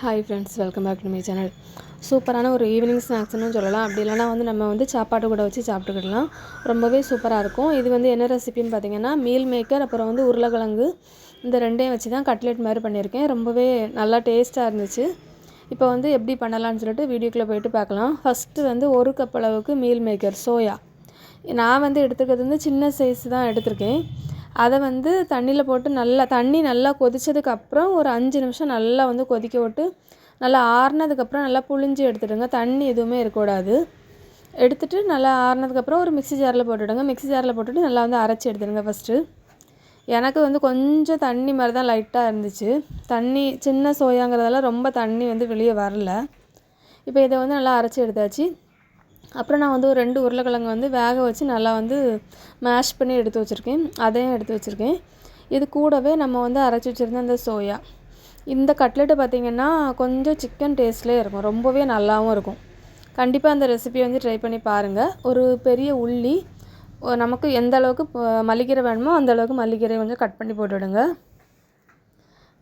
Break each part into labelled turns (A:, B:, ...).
A: Hi friends welcome back to my channel சூப்பரான ஒரு evening ஸ்நாக்ஸ்னு சொல்லலாம். அப்படி இல்லைனா வந்து நம்ம வந்து சாப்பாடு கூட வச்சு சாப்பிட்டுக்கிடலாம். ரொம்பவே சூப்பராக இருக்கும். இது வந்து என்ன ரெசிபின்னு பார்த்தீங்கன்னா மீல் மேக்கர் அப்புறம் வந்து உருளைக்கிழங்கு இந்த ரெண்டையும் வச்சு தான் கட்லெட் மாதிரி பண்ணியிருக்கேன். ரொம்பவே நல்லா டேஸ்ட்டாக இருந்துச்சு. இப்போ வந்து எப்படி பண்ணலாம்னு சொல்லிட்டு வீடியோக்குள்ளே போயிட்டு பார்க்கலாம். ஃபஸ்ட்டு வந்து ஒரு கப் அளவுக்கு மீல் மேக்கர் சோயா நான் வந்து எடுத்துக்கிறது வந்து சின்ன சைஸ் தான் எடுத்திருக்கேன். அதை வந்து தண்ணியில் போட்டு நல்லா தண்ணி நல்லா கொதிச்சதுக்கு அப்புறம் ஒரு அஞ்சு நிமிஷம் நல்லா வந்து கொதிக்க விட்டு நல்லா ஆறுனதுக்கப்புறம் நல்லா புழிஞ்சு எடுத்துடுங்க. தண்ணி எதுவுமே இருக்கக்கூடாது. எடுத்துட்டு நல்லா ஆறுனதுக்கப்புறம் ஒரு மிக்சி ஜாரில் போட்டுவிடுங்க மிக்ஸி ஜாரில் போட்டுட்டு நல்லா வந்து அரைச்சி எடுத்துடுங்க ஃபஸ்ட்டு எனக்கு வந்து கொஞ்சம் தண்ணி மாதிரி தான் லைட்டாக இருந்துச்சு. தண்ணி சின்ன சோயாங்கிறதால ரொம்ப தண்ணி வந்து வெளியே வரல. இப்போ இதை வந்து நல்லா அரைச்சி எடுத்தாச்சு. அப்புறம் நான் வந்து ஒரு ரெண்டு உருளைக்கிழங்கு வந்து வேக வச்சு நல்லா வந்து மேஷ் பண்ணி எடுத்து வச்சுருக்கேன். அதையும் எடுத்து வச்சுருக்கேன். இது கூடவே நம்ம வந்து அரைச்சி வச்சுருந்த அந்த சோயா இந்த கட்லெட்டு பார்த்திங்கன்னா கொஞ்சம் சிக்கன் டேஸ்ட்லேயே இருக்கும். ரொம்பவே நல்லாவும் இருக்கும். கண்டிப்பாக அந்த ரெசிபியை வந்து ட்ரை பண்ணி பாருங்கள் ஒரு பெரிய உள்ளி நமக்கு எந்த அளவுக்கு ப- மல்லிக்கீரை வேணுமோ அந்த அளவுக்கு மல்லிக்கீரை கொஞ்சம் கட் பண்ணி போட்டுவிடுங்க.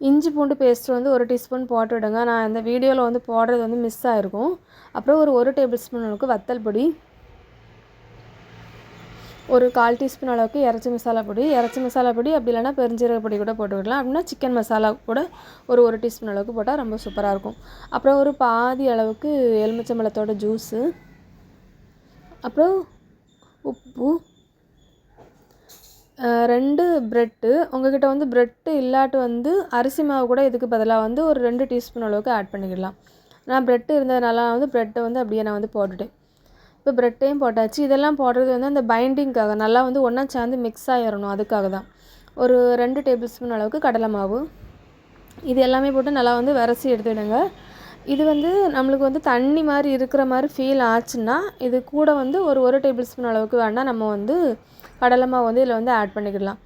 A: இஞ்சி பூண்டு பேஸ்ட் வந்து ஒரு டீஸ்பூன் போட்டு விடுங்க. நான் இந்த வீடியோவில் வந்து போடுறது வந்து மிஸ் ஆகிருக்கும் அப்புறம் ஒரு ஒரு டேபிள் ஸ்பூன் அளவுக்கு வத்தல் பொடி. ஒரு கால் டீஸ்பூன் அளவுக்கு இறச்சி மசாலா பொடி. இறச்சி மசாலா பொடி அப்படி இல்லைன்னா பெருஞ்சீரக பொடி கூட போட்டு விடலாம். அப்படின்னா சிக்கன் மசாலா கூட ஒரு ஒரு டீஸ்பூன் அளவுக்கு போட்டால் ரொம்ப சூப்பராக இருக்கும். அப்புறம் ஒரு பாதி அளவுக்கு எலுமிச்சம்பழத்தோட ஜூஸு அப்புறம் உப்பு. ரெண்டு ப்ரெட்டு உங்ககிட்ட வந்து ப்ரெட்டு இல்லாட்டு வந்து அரிசி மாவு கூட இதுக்கு பதிலாக வந்து ஒரு ரெண்டு டீஸ்பூன் அளவுக்கு ஆட் பண்ணிக்கிடலாம். நான் ப்ரெட்டு இருந்ததுனால நான் வந்து ப்ரெட்டை வந்து அப்படியே நான் வந்து போட்டுட்டேன். இப்போ ப்ரெட்டையும் போட்டாச்சு. இதெல்லாம் போடுறது வந்து அந்த பைண்டிங்க்காக நல்லா வந்து ஒன்றா சேர்ந்து மிக்ஸ் ஆகிடணும் அதுக்காக தான். ஒரு ரெண்டு டேபிள் ஸ்பூன் அளவுக்கு கடலை மாவு. இது எல்லாமே போட்டு நல்லா வந்து விரசி எடுத்துடுங்க இது வந்து நம்மளுக்கு வந்து தண்ணி மாதிரி இருக்கிற மாதிரி ஃபீல் ஆச்சுன்னா இது கூட வந்து ஒரு ஒரு டேபிள் ஸ்பூன் அளவுக்கு வேணால் நம்ம வந்து கடலை வந்து இதில் வந்து ஆட் பண்ணிக்கிடலாம்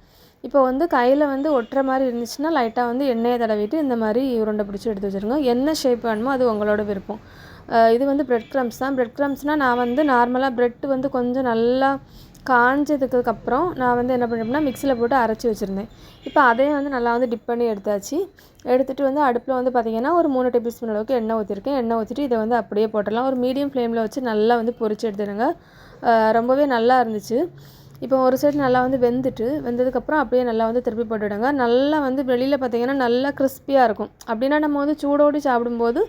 A: இப்போ வந்து கையில் வந்து ஒட்டுற மாதிரி இருந்துச்சுன்னா லைட்டாக வந்து எண்ணெயை தடவிட்டு இந்த மாதிரி உருண்டை பிடிச்சி எடுத்து வச்சுருங்க. என்ன ஷேப் வேணுமோ அது உங்களோட விருப்பம். இது வந்து பிரெட் க்ரம்ஸ் தான். பிரெட் க்ரம்ஸ்னால் நான் வந்து நார்மலாக பிரெட் வந்து கொஞ்சம் நல்லா காஞ்சதுக்கு அப்புறம் நான் வந்து என்ன பண்ணிட்டேன்னா மிக்சியில் போட்டு அரைச்சி வச்சுருந்தேன். இப்போ அதையும் வந்து நல்லா வந்து டிப் பண்ணி எடுத்தாச்சு. எடுத்துகிட்டு வந்து அடுப்பில் வந்து பார்த்திங்கன்னா ஒரு மூணு டேபிள் ஸ்பூன் அளவுக்கு எண்ணெய் ஊற்றிருக்கேன் எண்ணெய் ஊற்றிட்டு இதை வந்து அப்படியே போட்டுடலாம். ஒரு மீடியம் ஃப்ளேமில் வச்சு நல்லா வந்து பொரிச்சு எடுத்துடுங்க. ரொம்பவே நல்லா இருந்துச்சு. இப்போ ஒரு சைடு நல்லா வந்து வெந்துட்டு வெந்ததுக்கப்புறம் அப்படியே நல்லா வந்து திருப்பி போட்டுவிடுங்க நல்லா வந்து வெளியில் பார்த்தீங்கன்னா நல்லா கிறிஸ்பியாக இருக்கும். அப்படின்னா நம்ம வந்து சூடோடி சாப்பிடும்போது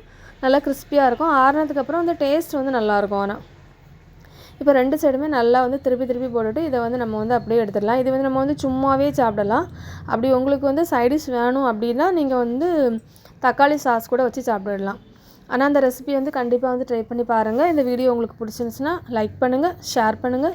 A: நல்லா கிறிஸ்பியாக இருக்கும். ஆறுனதுக்கப்புறம் வந்து டேஸ்ட் வந்து நல்லாயிருக்கும் ஆனால் இப்போ ரெண்டு சைடுமே நல்லா வந்து திருப்பி திருப்பி போட்டுட்டு இதை வந்து நம்ம வந்து அப்படியே எடுத்துடலாம். இது வந்து நம்ம வந்து சும்மாவே சாப்பிடலாம். அப்படி உங்களுக்கு வந்து சைடிஷ் வேணும் அப்படின்னா நீங்கள் வந்து தக்காளி சாஸ் கூட வச்சு சாப்பிடலாம். ஆனால் அந்த ரெசிபி வந்து கண்டிப்பாக வந்து ட்ரை பண்ணி பாருங்கள் இந்த வீடியோ உங்களுக்கு பிடிச்சிருந்துச்சுன்னா லைக் பண்ணுங்கள் ஷேர் பண்ணுங்கள்